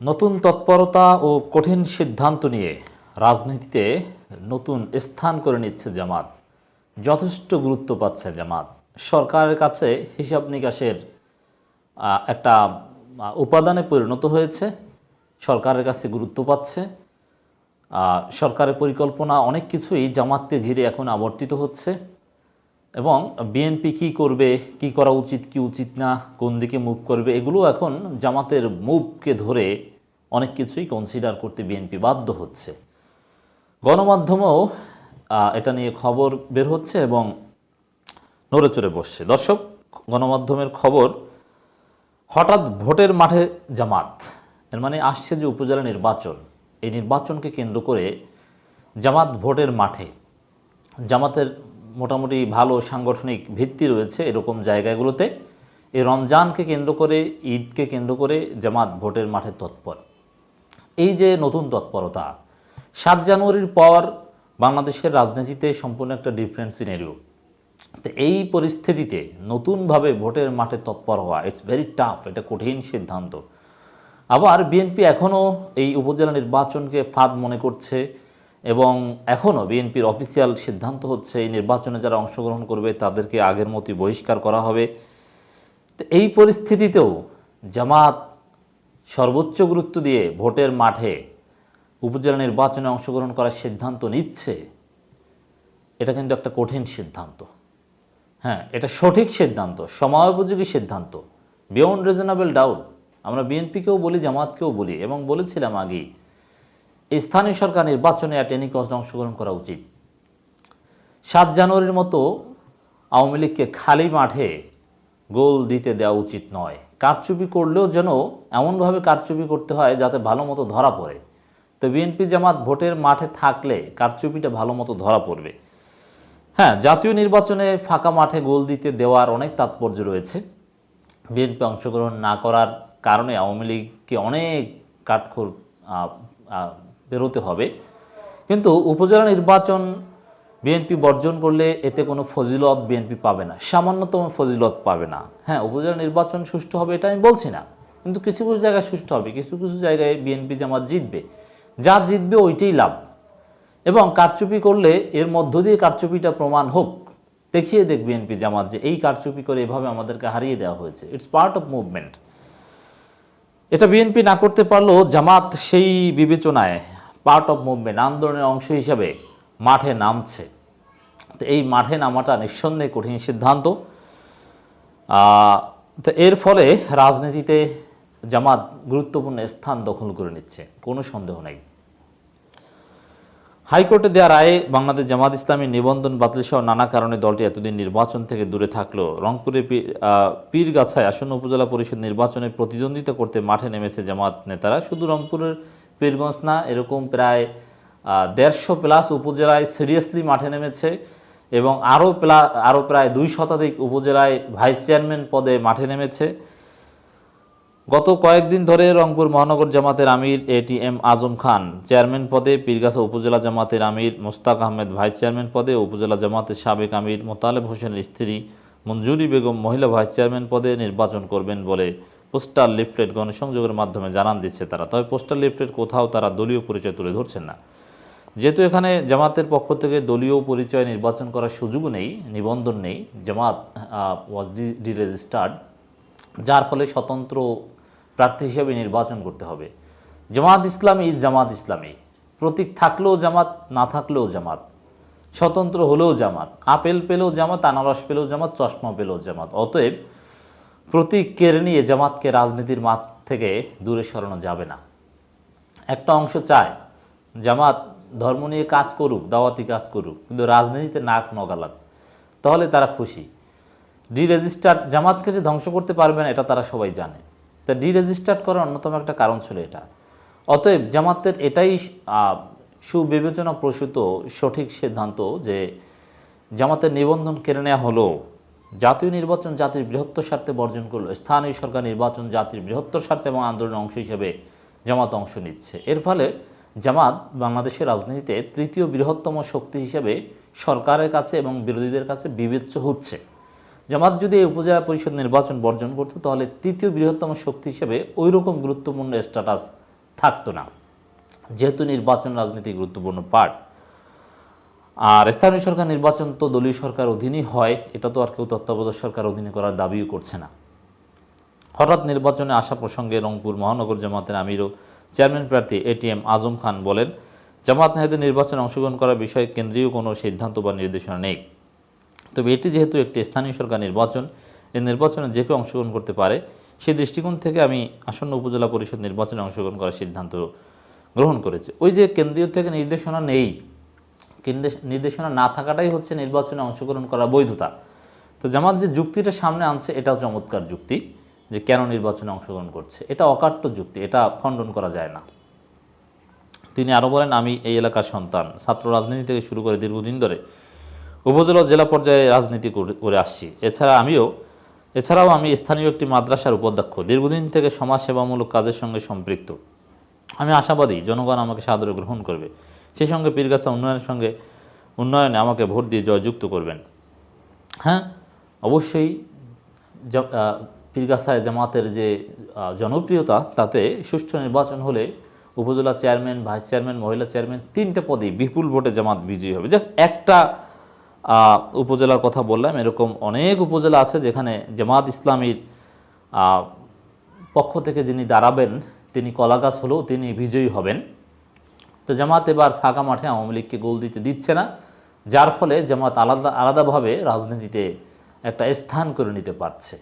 নতুন তৎপরতা ও কঠিন সিদ্ধান্ত নিয়ে রাজনীতিতে নতুন স্থান করে নিচ্ছে জামাত। যথেষ্ট গুরুত্ব পাচ্ছে জামাত। সরকারের কাছে হিসাব নিকাশের একটা উপাদানে পরিণত হয়েছে। সরকারের কাছে গুরুত্ব পাচ্ছে। সরকারের পরিকল্পনা অনেক কিছুই জামাতকে ঘিরে এখন আবর্তিত হচ্ছে। এবং বিএনপি কি করবে, কি করা উচিত, কি উচিত না, কোন দিকে মুভ করবে, এগুলো এখন জামাতের মুভকে ধরে অনেক কিছুই কনসিডার করতে বিএনপি বাধ্য হচ্ছে। গণমাধ্যমেও এটা নিয়ে খবর বের হচ্ছে এবং নড়ে চড়ে বসছে। দর্শক, গণমাধ্যমের খবর, হঠাৎ ভোটের মাঠে জামাত, এর মানে আসছে যে উপজেলা নির্বাচন। এই নির্বাচনকে কেন্দ্র করে জামাত ভোটের মাঠে, জামাতের মোটামুটি ভালো সাংগঠনিক ভিত্তি রয়েছে এরকম জায়গাগুলোতে। এই রমজানকে কেন্দ্র করে, ঈদকে কেন্দ্র করে জামাত ভোটের মাঠে তৎপর। এই যে নতুন তৎপরতা, সাত জানুয়ারির পর বাংলাদেশের রাজনীতিতে সম্পূর্ণ একটা ডিফারেন্ট সিনারিও তো এই পরিস্থিতিতে নতুনভাবে ভোটের মাঠে তৎপর হওয়া ইটস ভেরি টাফ এটা কঠিন সিদ্ধান্ত। আবার বিএনপি এখনও এই উপজেলা নির্বাচনকে ফাঁদ মনে করছে। এবং এখনও বিএনপির অফিসিয়াল সিদ্ধান্ত হচ্ছে এই নির্বাচনে যারা অংশগ্রহণ করবে তাদেরকে আগের মতোই বহিষ্কার করা হবে। তো এই পরিস্থিতিতেও জামাত সর্বোচ্চ গুরুত্ব দিয়ে ভোটের মাঠে উপজেলা নির্বাচনে অংশগ্রহণ করার সিদ্ধান্ত নিচ্ছে, এটা কিন্তু একটা কঠিন সিদ্ধান্ত। হ্যাঁ এটা সঠিক সিদ্ধান্ত, সময়োপযোগী সিদ্ধান্ত। বিয়ন্ড রিজনেবল ডাউট আমরা বিএনপিকেও বলি, জামাতকেও বলি, এবং বলেছিলাম আগেই স্থানীয় সরকার নির্বাচনে অ্যাট এনি কস্ট অংশগ্রহণ করা উচিত। সাত জানুয়ারির মতো আওয়ামী লীগকে খালি মাঠে গোল দিতে দেওয়া উচিত নয়। কারচুপি করলেও যেন এমনভাবে কারচুপি করতে হয় যাতে ভালো মতো ধরা পড়ে। তো বিএনপি জামাত ভোটের মাঠে থাকলে কারচুপিটা ভালো মতো ধরা পড়বে। হ্যাঁ জাতীয় নির্বাচনে ফাঁকা মাঠে গোল দিতে দেওয়ার অনেক তাৎপর্য রয়েছে। বিএনপি অংশগ্রহণ না করার কারণে আওয়ামী লীগকে অনেক কাঠখোর বেরোতে হবে। কিন্তু উপজেলা নির্বাচন বিএনপি বর্জন করলে এতে কোনো ফজিলত বিএনপি পাবে না, সামান্যতম ফজিলত পাবে না। হ্যাঁ উপজেলা নির্বাচন সুষ্ঠু হবে এটা আমি বলছি না, কিন্তু কিছু কিছু জায়গায় সুষ্ঠু হবে, কিছু কিছু জায়গায় বিএনপি জামাত জিতবে। যা জিতবে ওইটাই লাভ। এবং কারচুপি করলে এর মধ্য দিয়ে কারচুপিটা প্রমাণ হোক। দেখিয়ে দেখ বিএনপি জামাত যে এই কারচুপি করে এভাবে আমাদেরকে হারিয়ে দেওয়া হয়েছে। ইটস পার্ট অফ মুভমেন্ট এটা বিএনপি না করতে পারলেও জামাত সেই বিবেচনায় পার্ট অফ মুভমেন্ট আন্দোলনের অংশ হিসাবে মাঠে নামছে। তো এই মাঠে নামাটা নিঃসন্দেহে কঠিন সিদ্ধান্ত। তো এর ফলে রাজনীতিতে জামাত গুরুত্বপূর্ণ স্থান দখল করে নিচ্ছে, কোনো সন্দেহ নেই। হাইকোর্টে দেওয়া রায়ে বাংলাদেশ জামাত ইসলামী নিবন্ধন বাতিল সহ নানা কারণে দলটি এতদিন নির্বাচন থেকে দূরে থাকলেও রংপুরে পীরগাছায় আসন্ন উপজেলা পরিষদ নির্বাচনে প্রতিদ্বন্দ্বিতা করতে মাঠে নেমেছে জামাত নেতারা। শুধু রংপুরের পীরগঞ্জ না, এরকম প্রায় দেড়শো প্লাস উপজেলায় সিরিয়াসলি মাঠে নেমেছে এবং আরও প্লা আরও প্রায় দুই শতাধিক উপজেলায় ভাইস চেয়ারম্যান পদে মাঠে নেমেছে। গত কয়েকদিন ধরে রংপুর মহানগর জামাতের আমির এটিএম আজম খান চেয়ারম্যান পদে, পীরগাছা উপজেলা জামাতের আমির মোস্তাক আহমেদ ভাইস চেয়ারম্যান পদে, উপজেলা জামাতের সাবেক আমির মোতালেব হোসেনের স্ত্রী মঞ্জুরি বেগম মহিলা ভাইস চেয়ারম্যান পদে নির্বাচন করবেন বলে পোস্টার লিফলেট গণসংযোগের মাধ্যমে জানান দিচ্ছে তারা। তবে পোস্টার লিফলেট কোথাও তারা দলীয় পরিচয় তুলে ধরছেন না। যেহেতু এখানে জামাতের পক্ষ থেকে দলীয় পরিচয় নির্বাচন করার সুযোগ নেই, নিবন্ধন নেই, জামাত ওয়াজ ডি রেজিস্টার্ড যার ফলে স্বতন্ত্র প্রার্থী হিসেবে নির্বাচন করতে হবে। জামাত ইসলামী ইজ জামাত ইসলামী। প্রতীক থাকলেও জামাত, না থাকলেও জামাত। স্বতন্ত্র হলেও জামাত। আপেল পেলেও জামাত, আনারস পেলেও জামাত, চশমা পেলেও জামাত। অতএব প্রতীক কেড়ে নিয়ে জামাতকে রাজনীতির মাঠ থেকে দূরে সরানো যাবে না। একটা অংশ চায়, জামাত ধর্ম নিয়ে কাজ করুক, দাওয়াতি কাজ করুক, কিন্তু রাজনীতিতে নাক নগালাক, তাহলে তারা খুশি। ডি রেজিস্টার্ড জামাতকে যে ধ্বংস করতে পারবে না, এটা তারা সবাই জানে। তা ডি রেজিস্টার্ড করার অন্যতম একটা কারণ ছিল এটা। অতএব জামাতের এটাই সুবিবেচনা প্রসূত সঠিক সিদ্ধান্ত যে জামাতের নিবন্ধন কেড়ে নেওয়া হলো। জাতীয় নির্বাচন জাতির বৃহত্তর স্বার্থে বর্জন করল স্থানীয় সরকার নির্বাচন জাতির বৃহত্তর স্বার্থে এবং আন্দোলনের অংশ হিসেবে জামাত অংশ নিচ্ছে। এর ফলে জামাত বাংলাদেশের রাজনীতিতে তৃতীয় বৃহত্তম শক্তি হিসেবে সরকারের কাছে এবং বিরোধীদের কাছে বিবেচ্য হচ্ছে। জামাত যদি এই উপজেলা পরিষদ নির্বাচন বর্জন করতো, তাহলে তৃতীয় বৃহত্তম শক্তি হিসেবে ওই রকম গুরুত্বপূর্ণ স্ট্যাটাস থাকতো না। যেহেতু নির্বাচন রাজনীতি গুরুত্বপূর্ণ পার্ট আর স্থানীয় সরকার নির্বাচন তো দলীয় সরকার অধীনই হয়, এটা তো আর কেউ তত্ত্বাবধায়ক সরকার অধীনে করার দাবিও করছে না। হঠাৎ নির্বাচনে আসা প্রসঙ্গে রংপুর মহানগর জামাতের আমির ও চেয়ারম্যান প্রার্থী এটিএম আজম খান বলেন, জামাত নেতাদের নির্বাচনে অংশগ্রহণ করার বিষয়ে কেন্দ্রীয় কোনো সিদ্ধান্ত বা নির্দেশনা নেই। তবে এটি যেহেতু একটি স্থানীয় সরকার নির্বাচন এই নির্বাচনে যে কেউ অংশগ্রহণ করতে পারে, সেই দৃষ্টিকোণ থেকে আমি আসন্ন উপজেলা পরিষদ নির্বাচনে অংশগ্রহণ করার সিদ্ধান্ত গ্রহণ করেছে। ওই যে কেন্দ্রীয় থেকে নির্দেশনা নেই নির্দেশনা না থাকাটাই হচ্ছে নির্বাচনে অংশগ্রহণ করার বৈধতা। তো জামাত যে যুক্তিটা সামনে আনছে, এটাও চমৎকার যুক্তি যে কেন নির্বাচনে অংশগ্রহণ করছে। এটা অকাট্য যুক্তি, এটা খণ্ডন করা যায় না। তিনি আরও বলেন, আমি এই এলাকার সন্তান, ছাত্র রাজনীতি থেকে শুরু করে দীর্ঘদিন ধরে উপজেলা জেলা পর্যায়ে রাজনীতি করে- করে আসছি। এছাড়া আমিও, এছাড়াও আমি স্থানীয় একটি মাদ্রাসার উপাধ্যক্ষ। দীর্ঘদিন থেকে সমাজসেবামূলক কাজের সঙ্গে সম্পৃক্ত। আমি আশাবাদী, জনগণ আমাকে সাদরে গ্রহণ করবে। সেই সঙ্গে পীরগাছা উন্নয়নের সঙ্গে উন্নয়নে আমাকে ভোট দিয়ে জয়যুক্ত করবেন। হ্যাঁ অবশ্যই পীরগাছায় জামাতের যে জনপ্রিয়তা, তাতে সুষ্ঠু নির্বাচন হলে উপজেলা চেয়ারম্যান, ভাইস চেয়ারম্যান, মহিলা চেয়ারম্যান তিনটে পদে বিপুল ভোটে জামাত বিজয়ী হবে। যাক, একটা উপজেলার কথা বললাম, এরকম অনেক উপজেলা আছে যেখানে জামাত ইসলামীর পক্ষ থেকে যিনি দাঁড়াবেন, তিনি কলাগাছ হলেও তিনি বিজয়ী হবেন। তো জামাত এবার ফাঁকা মাঠে আওয়ামী লীগকে গোল দিতে দিচ্ছে না, যার ফলে জামাত আলাদা আলাদাভাবে রাজনীতিতে একটা স্থান করে নিতে পারছে।